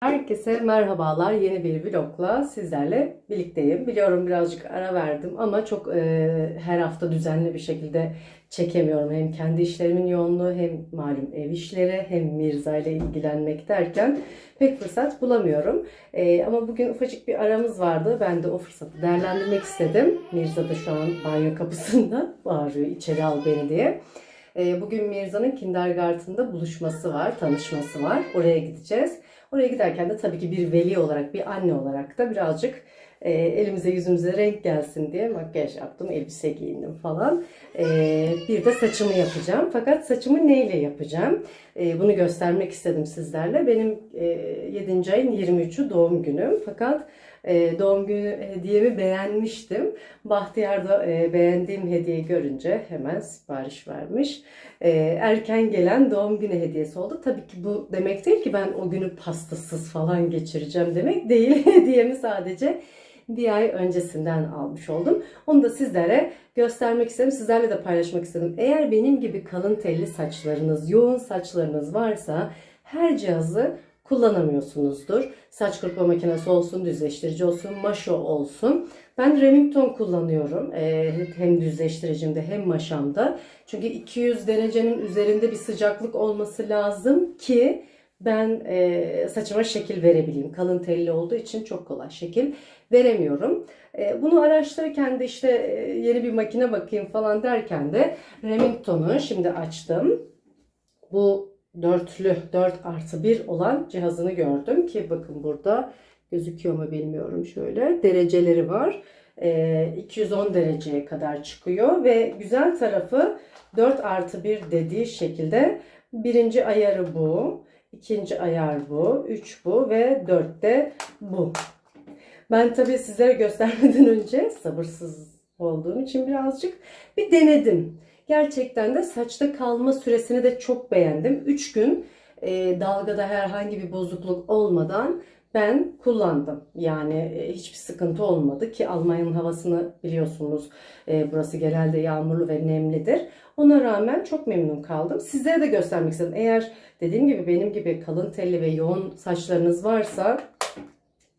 Herkese merhabalar. Yeni bir vlogla sizlerle birlikteyim. Biliyorum birazcık ara verdim ama çok e, her hafta düzenli bir şekilde çekemiyorum. Hem kendi işlerimin yoğunluğu hem malum ev işleri hem Mirza ile ilgilenmek derken pek fırsat bulamıyorum. E, ama bugün ufacık bir aramız vardı. Ben de o fırsatı değerlendirmek istedim. Mirza da şu an banyo kapısında bağırıyor içeri al beni diye. E, bugün Mirza'nın kindergarten'da buluşması var, tanışması var. Oraya gideceğiz. Oraya giderken de tabii ki bir veli olarak, bir anne olarak da birazcık e, elimize yüzümüze renk gelsin diye makyaj yaptım, elbise giyindim falan. E, bir de saçımı yapacağım. Fakat saçımı neyle yapacağım? E, bunu göstermek istedim sizlerle. Benim e, 7. ayın 23'ü doğum günüm. Fakat e, doğum günü hediyemi beğenmiştim. Bahtiyar da e, beğendiğim hediyeyi görünce hemen sipariş vermiş. E, erken gelen doğum günü hediyesi oldu. Tabii ki bu demek değil ki ben o günü pastasız falan geçireceğim demek değil. Hediyemi sadece bir ay öncesinden almış oldum. Onu da sizlere göstermek istedim. Sizlerle de paylaşmak istedim. Eğer benim gibi kalın telli saçlarınız, yoğun saçlarınız varsa her cihazı kullanamıyorsunuzdur. Saç kırpma makinesi olsun, düzleştirici olsun, maşo olsun. Ben Remington kullanıyorum. Ee, hem düzleştiricimde hem maşamda. Çünkü 200 derecenin üzerinde bir sıcaklık olması lazım ki ben e, saçıma şekil verebileyim. Kalın telli olduğu için çok kolay şekil veremiyorum. E, bunu araştırırken de işte e, yeni bir makine bakayım falan derken de Remington'u şimdi açtım. Bu dörtlü 4 artı 1 olan cihazını gördüm ki bakın burada gözüküyor mu bilmiyorum şöyle dereceleri var. E, 210 dereceye kadar çıkıyor ve güzel tarafı 4 artı 1 dediği şekilde birinci ayarı bu. ikinci ayar bu. 3 bu ve 4 de bu. Ben tabii sizlere göstermeden önce sabırsız olduğum için birazcık bir denedim. Gerçekten de saçta kalma süresini de çok beğendim. 3 gün e, dalgada herhangi bir bozukluk olmadan ben kullandım. Yani e, hiçbir sıkıntı olmadı ki Almanya'nın havasını biliyorsunuz. E, burası genelde yağmurlu ve nemlidir. Ona rağmen çok memnun kaldım. Sizlere de göstermek istedim. Eğer dediğim gibi benim gibi kalın telli ve yoğun saçlarınız varsa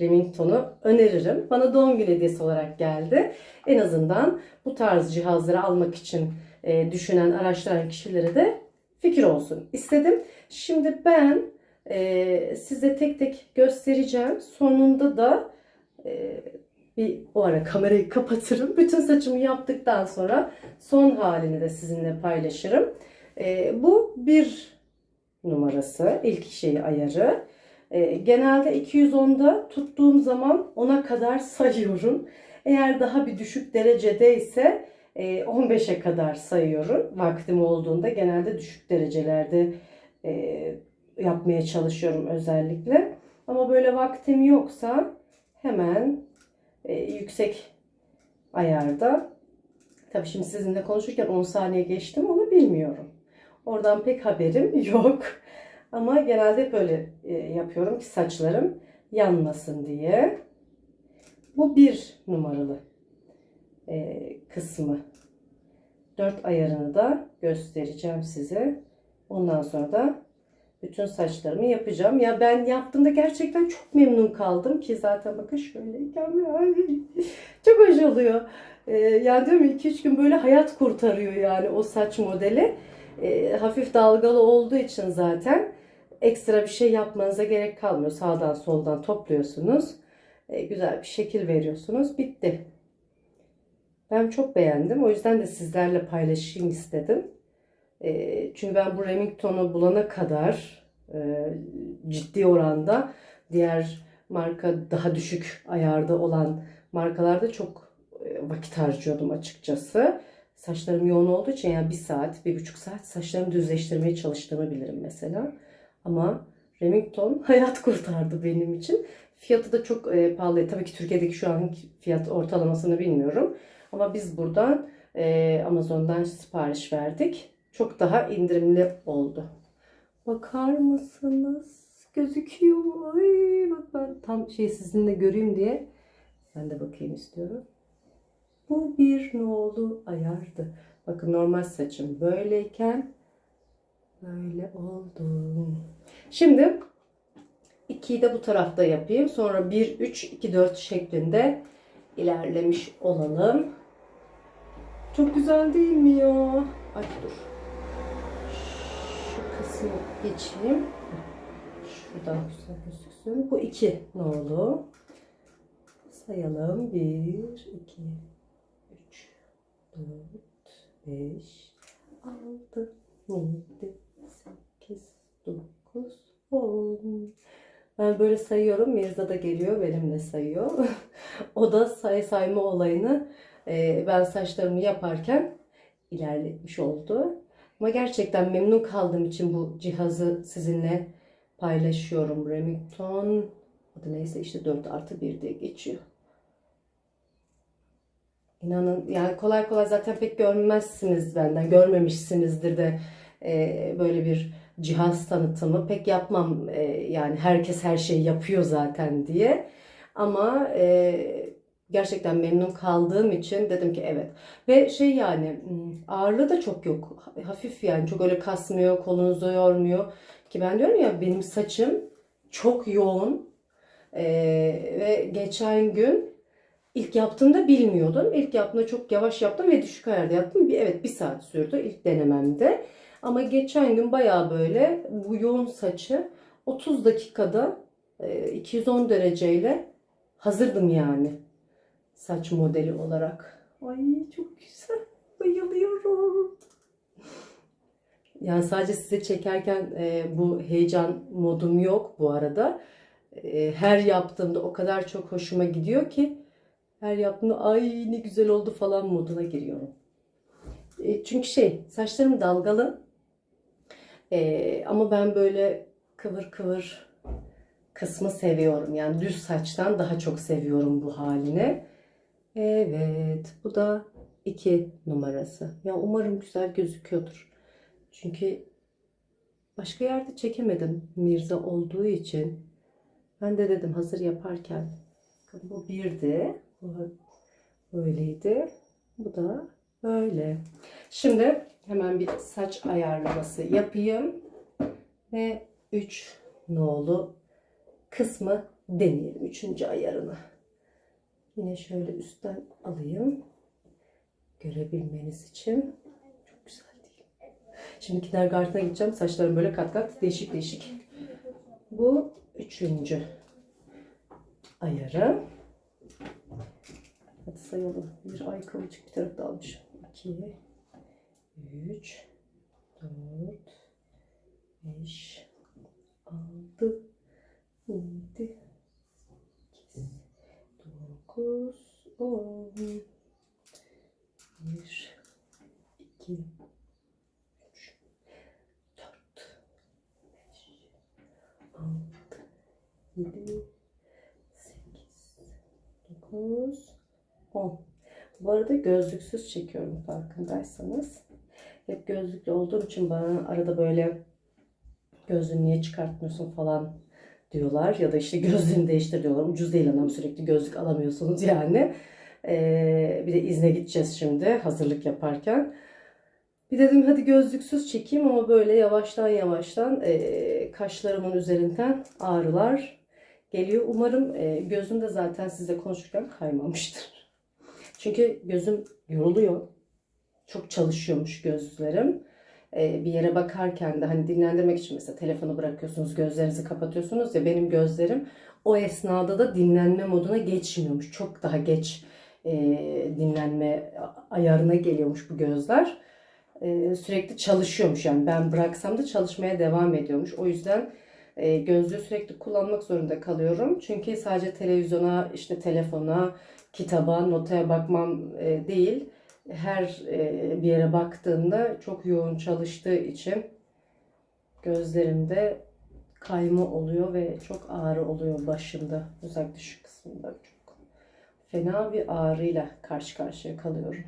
Remington'u öneririm. Bana doğum günü hediyesi olarak geldi. En azından bu tarz cihazları almak için e, düşünen, araştıran kişilere de fikir olsun istedim. Şimdi ben e, size tek tek göstereceğim. Sonunda da e, bir o ara kamerayı kapatırım. Bütün saçımı yaptıktan sonra son halini de sizinle paylaşırım. E, bu bir numarası. ilk şeyi ayarı. E, genelde 210'da tuttuğum zaman ona kadar sayıyorum. Eğer daha bir düşük derecedeyse e, 15'e kadar sayıyorum. Vaktim olduğunda genelde düşük derecelerde e, yapmaya çalışıyorum özellikle. Ama böyle vaktim yoksa hemen e, yüksek ayarda. Tabii şimdi sizinle konuşurken 10 saniye geçtim onu bilmiyorum. Oradan pek haberim yok. Ama genelde böyle e, yapıyorum ki saçlarım yanmasın diye. Bu bir numaralı e, kısmı. Dört ayarını da göstereceğim size. Ondan sonra da bütün saçlarımı yapacağım. Ya ben yaptığımda gerçekten çok memnun kaldım ki zaten bakın şöyleyken ay, çok hoş oluyor. Ee, yani diyorum 2-3 gün böyle hayat kurtarıyor yani o saç modeli. Ee, hafif dalgalı olduğu için zaten ekstra bir şey yapmanıza gerek kalmıyor. Sağdan soldan topluyorsunuz. Ee, güzel bir şekil veriyorsunuz. Bitti. Ben çok beğendim. O yüzden de sizlerle paylaşayım istedim. E, çünkü ben bu Remington'u bulana kadar e, ciddi oranda diğer marka daha düşük ayarda olan markalarda çok e, vakit harcıyordum açıkçası. Saçlarım yoğun olduğu için yani bir saat, bir buçuk saat saçlarımı düzleştirmeye çalıştığımı bilirim mesela. Ama Remington hayat kurtardı benim için. Fiyatı da çok e, pahalı. Tabii ki Türkiye'deki şu an fiyat ortalamasını bilmiyorum. Ama biz buradan e, Amazon'dan sipariş verdik. Çok daha indirimli oldu. Bakar mısınız? Gözüküyor mu? Ay, bak ben tam şey sizinle göreyim diye ben de bakayım istiyorum. Bu bir nolu ayardı. Bakın normal saçım böyleyken böyle oldu. Şimdi 2'yi de bu tarafta yapayım. Sonra 1, 3, 2, 4 şeklinde ilerlemiş olalım. Çok güzel değil mi ya? Ay dur. Şu kısmı geçeyim. Şuradan güzel gözüksün. Bu 2 nolu. Sayalım. 1, 2, 3, 4, 5, 6, 7, 8, 9, 10. Ben böyle sayıyorum. Mirza da geliyor benimle sayıyor. o da sayı sayma olayını e, ben saçlarımı yaparken ilerletmiş oldu. Ama gerçekten memnun kaldığım için bu cihazı sizinle paylaşıyorum. Remington adı neyse işte 4 artı 1 diye geçiyor. İnanın yani kolay kolay zaten pek görmezsiniz benden. Görmemişsinizdir de e, böyle bir cihaz tanıtımı pek yapmam. E, yani herkes her şeyi yapıyor zaten diye. Ama e, gerçekten memnun kaldığım için dedim ki evet. Ve şey yani ağırlığı da çok yok. Hafif yani çok öyle kasmıyor, kolunuzu yormuyor. Ki ben diyorum ya benim saçım çok yoğun. Ve geçen gün İlk yaptığımda bilmiyordum. İlk yaptığımda çok yavaş yaptım ve düşük ayarda yaptım. Bir, evet bir saat sürdü ilk denememde. Ama geçen gün baya böyle bu yoğun saçı 30 dakikada e, 210 dereceyle hazırdım yani. Saç modeli olarak. Ay çok güzel. Bayılıyorum. Yani sadece size çekerken e, bu heyecan modum yok bu arada. E, her yaptığımda o kadar çok hoşuma gidiyor ki her yaptığımda ay ne güzel oldu falan moduna giriyorum. E, çünkü şey saçlarım dalgalı. E, ama ben böyle kıvır kıvır kısmı seviyorum. Yani düz saçtan daha çok seviyorum bu halini. Evet bu da iki numarası. Ya umarım güzel gözüküyordur. Çünkü başka yerde çekemedim Mirza olduğu için. Ben de dedim hazır yaparken bu birdi. Bu böyleydi. Bu da böyle. Şimdi hemen bir saç ayarlaması yapayım. Ve 3 nolu kısmı deneyelim. Üçüncü ayarını. Yine şöyle üstten alayım. Görebilmeniz için. Çok güzel değil. Şimdi kindergarten'a gideceğim. Saçlarım böyle kat kat değişik değişik. Bu üçüncü ayarı. Hadi sayalım. Bir ay kıvırcık bir tarafta almışım. 2, 3, 4, 5, 6, 7, 8, 9, 10, 1, 2, 3, 4, 5, 6, 7, 8, 9, 10. Bu arada gözlüksüz çekiyorum farkındaysanız. Hep gözlüklü olduğum için bana arada böyle gözlüğünü niye çıkartmıyorsun falan diyorlar. Ya da işte gözlüğünü değiştir diyorlar. Ucuz değil anam sürekli gözlük alamıyorsunuz yani. Ee, bir de izne gideceğiz şimdi hazırlık yaparken. Bir dedim hadi gözlüksüz çekeyim ama böyle yavaştan yavaştan e, kaşlarımın üzerinden ağrılar geliyor. Umarım e, gözüm de zaten size konuşurken kaymamıştır. Çünkü gözüm yoruluyor. Çok çalışıyormuş gözlerim. Ee, bir yere bakarken de hani dinlendirmek için mesela telefonu bırakıyorsunuz, gözlerinizi kapatıyorsunuz ya benim gözlerim o esnada da dinlenme moduna geçmiyormuş. Çok daha geç e, dinlenme ayarına geliyormuş bu gözler. E, sürekli çalışıyormuş yani ben bıraksam da çalışmaya devam ediyormuş. O yüzden e, gözlüğü sürekli kullanmak zorunda kalıyorum. Çünkü sadece televizyona, işte telefona, kitaba, notaya bakmam e, değil. Her e, bir yere baktığımda çok yoğun çalıştığı için gözlerimde kayma oluyor ve çok ağrı oluyor başında. Özellikle şu kısmında çok fena bir ağrıyla karşı karşıya kalıyorum.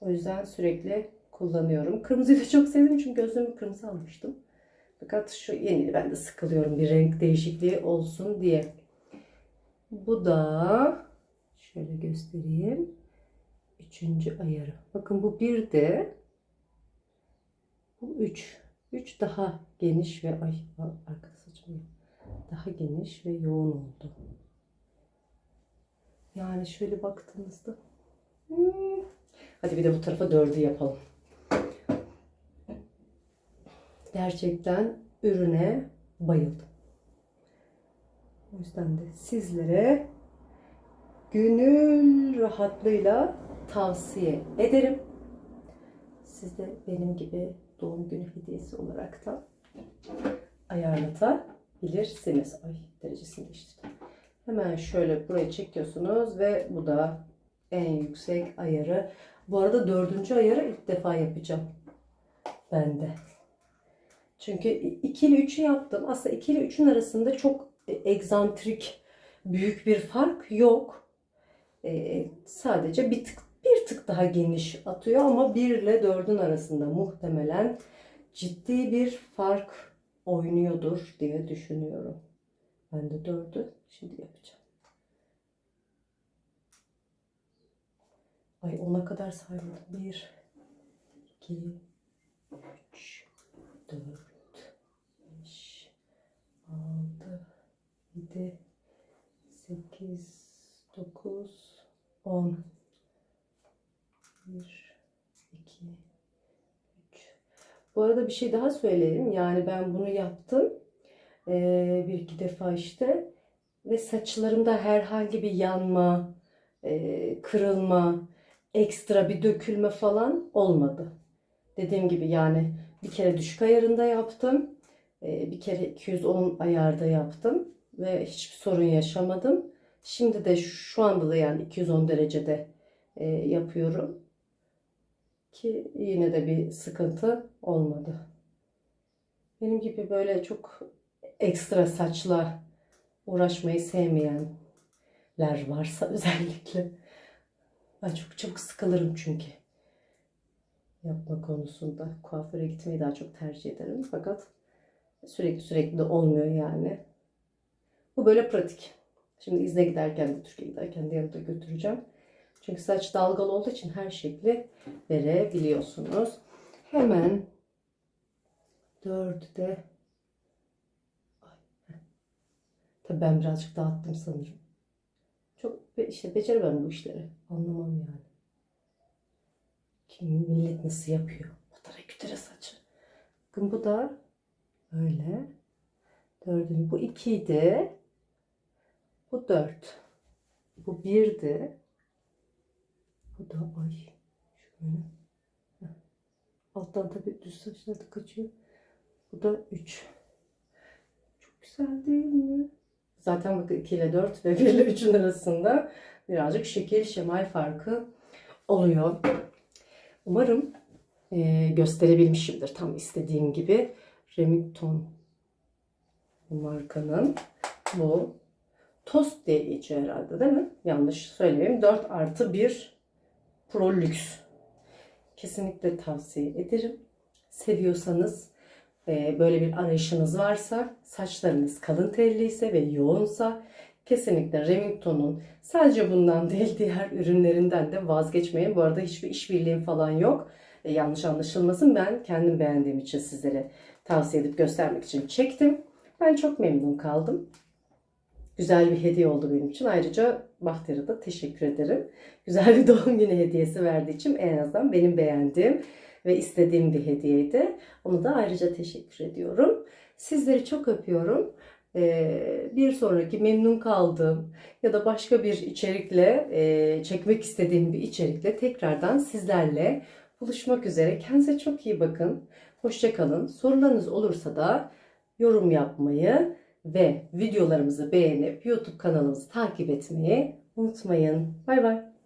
O yüzden sürekli kullanıyorum. Kırmızıyı da çok sevdim çünkü gözlerimi kırmızı almıştım. Fakat şu yeni ben de sıkılıyorum bir renk değişikliği olsun diye. Bu da şöyle göstereyim. Üçüncü ayarı. Bakın bu bir de bu üç. Üç daha geniş ve ay arkada saçım. daha geniş ve yoğun oldu. Yani şöyle baktığımızda hmm. hadi bir de bu tarafa dördü yapalım. Gerçekten ürüne bayıldım. O yüzden de sizlere gönül rahatlığıyla tavsiye ederim. Siz de benim gibi doğum günü hediyesi olarak da ayarlatabilirsiniz. Ay derecesini değiştirdim. Hemen şöyle buraya çekiyorsunuz ve bu da en yüksek ayarı. Bu arada dördüncü ayarı ilk defa yapacağım. Ben de. Çünkü 2 ile 3'ü yaptım. Aslında 2 ile 3'ün arasında çok egzantrik büyük bir fark yok. Ee, sadece bir tık tık daha geniş atıyor ama 1 ile 4'ün arasında muhtemelen ciddi bir fark oynuyordur diye düşünüyorum. Ben de 4'ü şimdi yapacağım. Ay ona kadar saymadım. 1 2 3 4 5 6 7 8 9 10 1 2 3 Bu arada bir şey daha söyleyeyim. Yani ben bunu yaptım. Ee, bir iki defa işte. Ve saçlarımda herhangi bir yanma, e, kırılma, ekstra bir dökülme falan olmadı. Dediğim gibi yani bir kere düşük ayarında yaptım. Ee, bir kere 210 ayarda yaptım. Ve hiçbir sorun yaşamadım. Şimdi de şu anda da yani 210 derecede e, yapıyorum. Ki yine de bir sıkıntı olmadı. Benim gibi böyle çok ekstra saçla uğraşmayı sevmeyenler varsa özellikle. Ben çok çabuk sıkılırım çünkü. Yapma konusunda. Kuaföre gitmeyi daha çok tercih ederim. Fakat sürekli sürekli de olmuyor yani. Bu böyle pratik. Şimdi izne giderken de Türkiye'ye giderken de yanımda götüreceğim. Çünkü saç dalgalı olduğu için her şekli verebiliyorsunuz. Hemen dördü Tabii ben birazcık dağıttım sanırım. Çok işte beceremem bu işleri. Anlamam yani. Kim millet nasıl yapıyor? Patara kütere saçı. Bakın bu da öyle. Dördüncü. Bu ikiydi. Bu dört. Bu birdi. Bu da ay. Şöyle. Alttan tabii düz saçlar da kaçıyor. Bu da üç. Çok güzel değil mi? Zaten bakın 2 ile 4 ve 1 ile 3'ün arasında birazcık şekil şemal farkı oluyor. Umarım e, gösterebilmişimdir tam istediğim gibi. Remington markanın bu Tost diye geçiyor herhalde değil mi? Yanlış söyleyeyim. 4 artı 1 Pro Lux. Kesinlikle tavsiye ederim. Seviyorsanız e, böyle bir arayışınız varsa, saçlarınız kalın telliyse ve yoğunsa kesinlikle Remington'un sadece bundan değil diğer ürünlerinden de vazgeçmeyin. Bu arada hiçbir işbirliğim falan yok. E, yanlış anlaşılmasın. Ben kendim beğendiğim için sizlere tavsiye edip göstermek için çektim. Ben çok memnun kaldım. Güzel bir hediye oldu benim için. Ayrıca Bahtiyar'a da teşekkür ederim. Güzel bir doğum günü hediyesi verdiği için en azından benim beğendiğim ve istediğim bir hediyeydi. Onu da ayrıca teşekkür ediyorum. Sizleri çok öpüyorum. Ee, bir sonraki memnun kaldığım ya da başka bir içerikle e, çekmek istediğim bir içerikle tekrardan sizlerle buluşmak üzere. Kendinize çok iyi bakın. Hoşçakalın. Sorularınız olursa da yorum yapmayı ve videolarımızı beğenip YouTube kanalımızı takip etmeyi unutmayın. Bay bay.